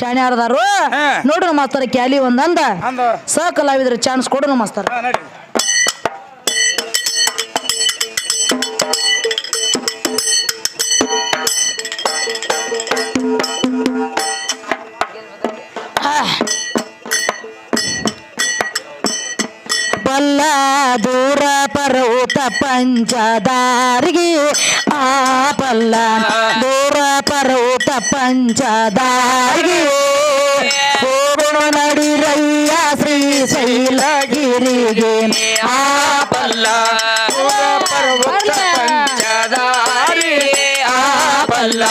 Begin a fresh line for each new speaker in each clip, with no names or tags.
ಶಾಣೆ ಆಡದಾರು
ನಮ್ಮ
ನೋಡ್ರಿ ಮಾಸ್ತರ ಕ್ಯಾಲಿ ಒಂದಂದ.
ಸಹ
ಸ ಕಲಾವಿದ್ರ ಚಾನ್ಸ್ ಕೊಡು ಮಾಸ್ತರ. ಪರ್ವತ ಪಂಚದಾರಿಗೆ ಆ ಬಲ್ಲ ದೂರ ಪರ್ವತ ಪಂಚದಾರಿಗೆ ಹೋಗೋಣ ನಡಿರಯ್ಯ ಶ್ರೀಶೈಲಗಿರಿಗೆ ಆ
ದೂರ ಪರ್ವತ ಪಂಚದಾರಿ ಆಪಲ್ಲ. ಪಲ್ಲ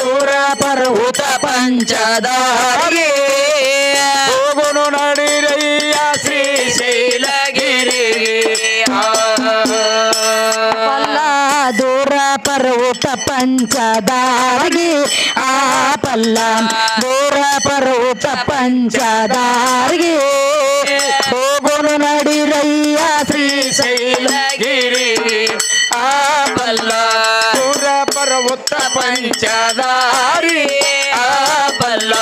ದೂರ ಪರ್ವತ
ಪಂಚದಾರಿ ಹೋಗುನು
ಪಂಚದಾರಿಗೆ ಆ ಪಲ್ಲ ಗೋರ ಪರೂಪ ಪಂಚದಾರಿಗೆ ಹೋಗೋನು ನಡಿರಯ್ಯ
ಶ್ರೀಶೈಲಗಿರಿ. ಆ ಪಲ್ಲ ಗೋರ ಪರ್ವತ ಪಂಚದಾರಿ. ಆ ಪಲ್ಲ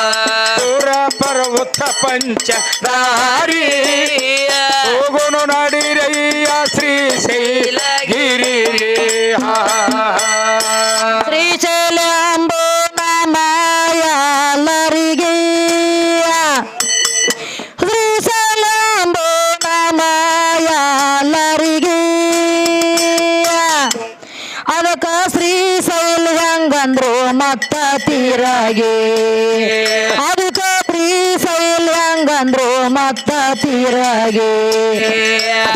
ಗೋರ ಪರ್ವತ ಪಂಚದಾರಿ. ಹೋಗೋನು ನಡಿರಯ್ಯ ಶ್ರೀಶೈಲಗಿರಿ
ಹೆಂಗಂದ್ರು ಮತ್ತ ಅದಕ್ಕೆ ಅದಕ್ಕ ಸೈಲ್ ಹಂಗಂದ್ರು ಮತ್ತ ತೀರಾಗಿ.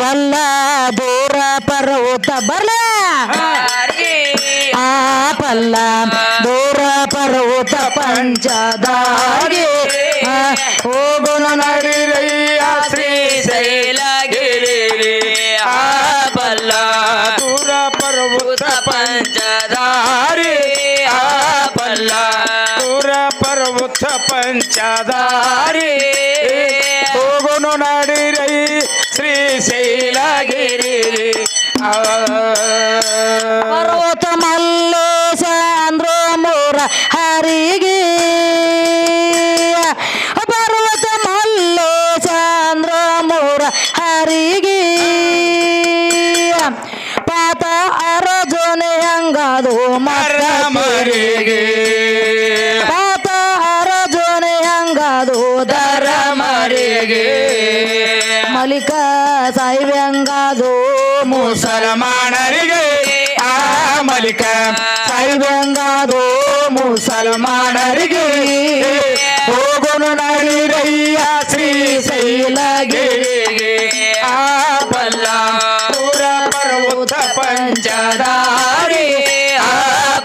ಬಲ್ಲ ದೂರ ಪರ್ವತ ಬರ್ಲ? ಆ ಪಲ್ಲ ದೂರ ಪರ್ವತ ಪಂಚದಾಗಿ ಹೋಗೋಣ ನಡಿ
ಪರ್ವತ ಪಂಚದಾರಿ. ಹೋಗುನು ನಡಿರೈ ಶ್ರೀ ಶೈಲಗಿರಿ.
ಪರ್ವತ ಮಲ್ಲೇಶ ಅಂದ್ರ ಮೂರ ಹರಿಗೆ. ಪರ್ವತ ಮಲ್ಲೇಶ ಅಂದ್ರ ಮೂರ ಹರಿಗೆ. ಪಾತ ಅರಜನೆ ಹಂಗದು ಮರ
ಮರಿಗೆ. ಮರಿಗೆ
ಮಲಿಕ ಸಾಯಿಬಂಗದು
ಮುಸಲ್ಮಾನರಿಗೆ ಆ ಮಲಿಕ
ಸಾಯಿಬಂಗದು
ಮುಸಲ್ಮಾನರಿಗೆ ಹೋಗೋನು ನಡಿರಯ್ಯ ಶ್ರೀಶೈಲಗಿರಿಗೆ ಆ ಬಲ್ಲ ಪುರ ಪರ್ವತ ಪಂಚದಾರಿ. ಆ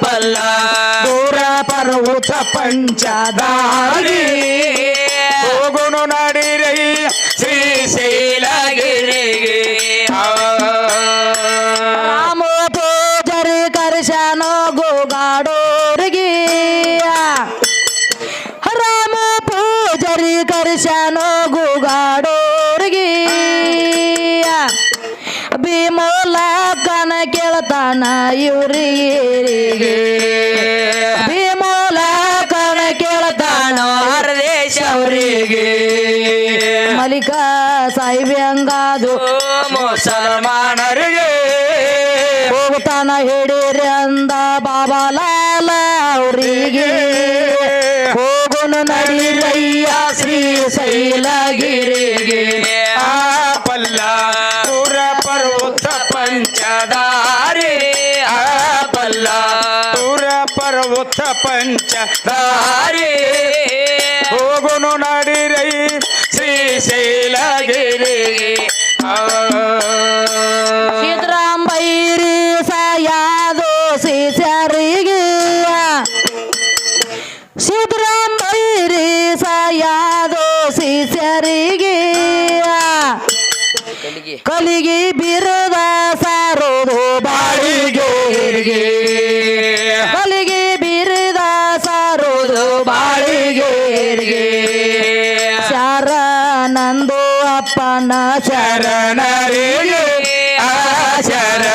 ಬಲ್ಲ
ದೂರ ಪರ್ವತ
ಪಂಚದಾರಿ.
ಕರ್ಶನೋ ಗೋಗಾಡೋರಿಗೆ. ಭೀಮೋಲ ಕನ ಕೇಳ್ತಾನ ಇವರಿಗೆ. ಭೀಮಲ ಕನ ಕೇಳ್ತಾನ
ದೇಶವರಿಗೆ
ಮಲಿಕ ಹಂಗಾದು
ಮುಸಲ್ಮಾನರಿಗೆ.
ಹೋಗ್ತಾನ ಹಿಡೀರಿ ಅಂದ ಬಾಬಾಲಾಲ ಅವರಿಗೆ. ಹೋಗುನು ನಡಿರಯ್ಯ ಶ್ರೀಶೈಲಗಿರಿಗೆ
ಆ ಪಲ್ಲ ಪುರ ಪರ್ವತ ಪಂಚದಾರಿ ಆ ಪಲ್ಲ ಪುರ ಪರ್ವತ ಪಂಚದಾರಿ ಹೋಗುನು ನಡಿರೈ ಶ್ರೀಶೈಲಗಿರಿ ಆ
ಸಿದ್ದರಾಮಯ್ಯರಿ ಸಾಯಾದು ಶಿಷ್ಯರಿಗೆ ಸಿದ್ದರಾಮಯ್ಯರಿ ಶಿಷ್ಯರಿಗೆ ಕಲಿಗೆ. ಬಿರುದ ಸಾರೋದು ಬಾಳಿಗೆ. ಕಲಿಗೆ ಬಿರುದ ಸಾರೋದು ಬಾಳಿಗೆ. ಶರಣಂದು ಅಪ್ಪನ ಶರಣ
ಶರಣರಿಗೆ. ಶರ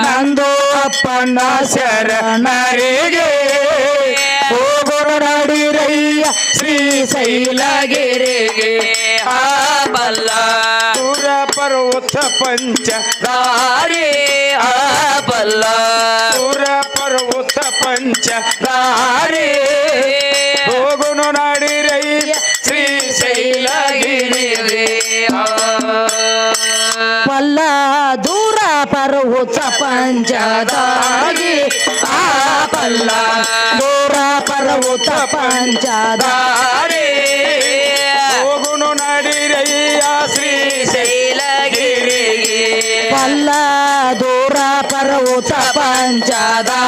ನಂದು ಅಪ್ಪನ ಶರಣರಿಗೆ. ಹೋಗೋಣ ನಡಿರಯ್ಯ ಶ್ರೀ
ಶ್ರೀಶೈಲಗಿರಿಗೆ ಆ ಬಲ್ಲ
ದೂರ ಪರ್ವತ ಪಂಚ
ದಾರಿ ಆ ಬಲ್ಲ
ದೂರ ಪರ್ವತ ಪಂಚ
ದಾರಿ
ಹೋಗುನು ನಾಡಿರಯ್ಯ
ಶ್ರೀಶೈಲಗಿರಿ
ಪಲ್ಲ ದೂರ ಪರ್ವತ ಪಂಚದಾರಿ ಆ ಪಲ್ಲ ದೂರ ಪರ್ವತ ಪಂಚದಾರಿ
ದಾರಿ
ಹೋಗುನು
பஞ்சதா